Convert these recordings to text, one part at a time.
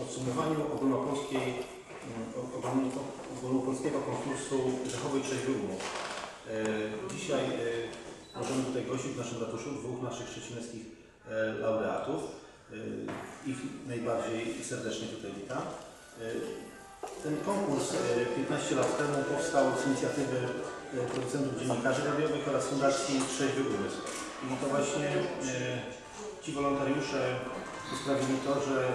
podsumowaniu ogólnopolskiej, mm, ogólno- ogólnopolskiego konkursu Rzechowej Trzeźwy Umów. E, Dzisiaj e, możemy tutaj gościć w naszym ratuszu dwóch naszych szczecineckich e, laureatów. Ich najbardziej serdecznie tutaj witam. Ten konkurs e, 15 lat temu powstał z inicjatywy producentów dziennikarzy radiowych oraz Fundacji Trzeźwy Umysł. I to właśnie ci wolontariusze sprawili to, że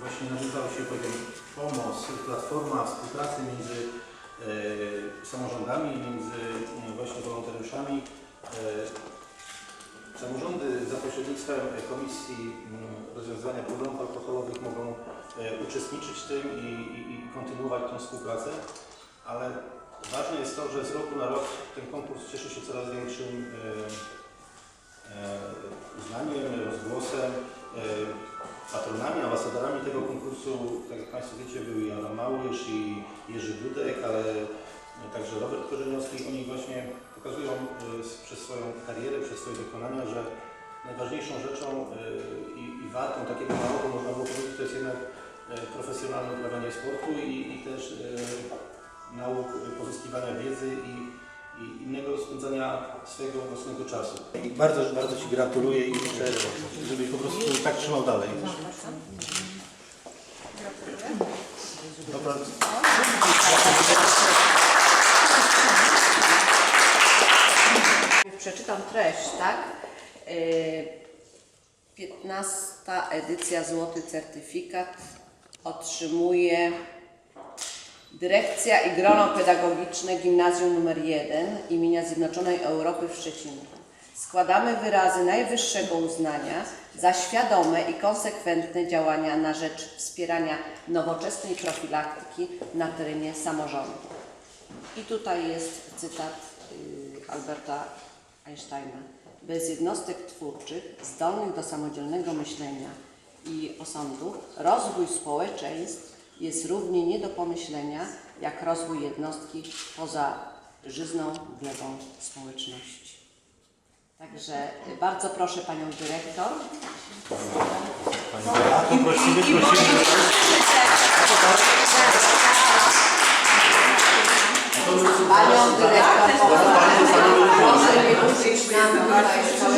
właśnie nawiązał się pewien pomoc, platforma współpracy między e, samorządami, między e, właśnie wolontariuszami. E, Samorządy za pośrednictwem Komisji mm, Rozwiązywania Problemów Alkoholowych mogą e, uczestniczyć w tym i, i, i kontynuować tę współpracę, ale ważne jest to, że z roku na rok ten konkurs cieszy się coraz większym e, Państwo wiecie, był i Anna Małysz i Jerzy Dudek, ale także Robert Korzeniowski. Oni właśnie pokazują s- przez swoją karierę, przez swoje dokonania, że najważniejszą rzeczą e, i, i wartą takiego nałogu, można było powiedzieć, to jest jednak e, profesjonalne uprawianie sportu i, i też nauk pozyskiwania wiedzy i, i innego spędzania swojego własnego czasu. I bardzo, bardzo Ci gratuluję i żebyś po prostu tak trzymał dalej. Przeczytam treść, tak? Yy, 15 edycja Złoty Certyfikat otrzymuje Dyrekcja i grono pedagogiczne Gimnazjum nr 1 imienia Zjednoczonej Europy w Szczecinku. Składamy wyrazy najwyższego uznania za świadome i konsekwentne działania na rzecz wspierania nowoczesnej profilaktyki na terenie samorządu. I tutaj jest cytat y, Alberta Einsteina. Bez jednostek twórczych, zdolnych do samodzielnego myślenia i osądu, rozwój społeczeństw jest równie nie do pomyślenia, jak rozwój jednostki poza żyzną glebą społeczności. Także y, bardzo proszę Panią Dyrektor. Pani prosimy, prosimy. Panią Dyrektor, proszę nie użyć nam tutaj zespołu.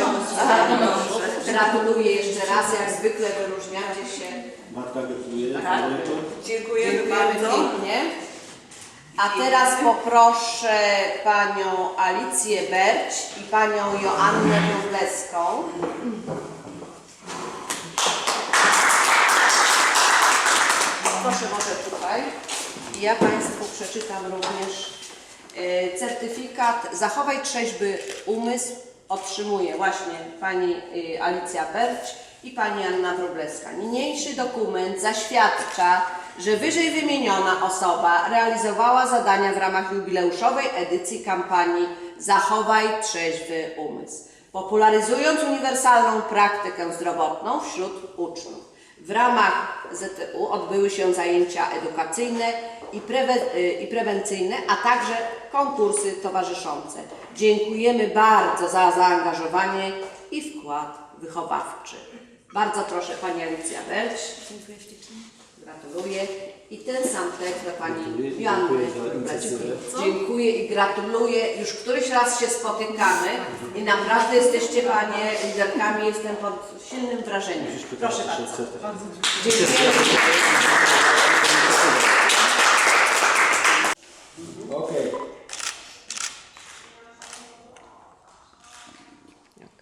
Gratuluję jeszcze raz, jak zwykle wyróżniacie się. Matka gratuluje. Dziękujemy Dziękujemy bardzo. pięknie. A teraz poproszę panią Alicję Berć i panią Joannę Wróbleską. Proszę może tutaj. Ja Państwu przeczytam również e, certyfikat Zachowaj trzeźwy umysł otrzymuje właśnie pani e, Alicja Berć i pani Anna Wróbleska. Niniejszy dokument zaświadcza, że wyżej wymieniona osoba realizowała zadania w ramach jubileuszowej edycji kampanii Zachowaj trzeźwy umysł, popularyzując uniwersalną praktykę zdrowotną wśród uczniów. W ramach ZTU odbyły się zajęcia edukacyjne i, prewe, y, i prewencyjne, a także konkursy towarzyszące. Dziękujemy bardzo za zaangażowanie i wkład wychowawczy. Bardzo proszę Pani Alicja Belć. Dziękuję ślicznie. Gratuluję. I ten sam tekst dla Pani Joanny dziękuję i gratuluję. Już któryś raz się spotykamy i naprawdę jesteście Panie liderkami. Jestem pod silnym wrażeniem. Proszę. Bardzo Dziękuję.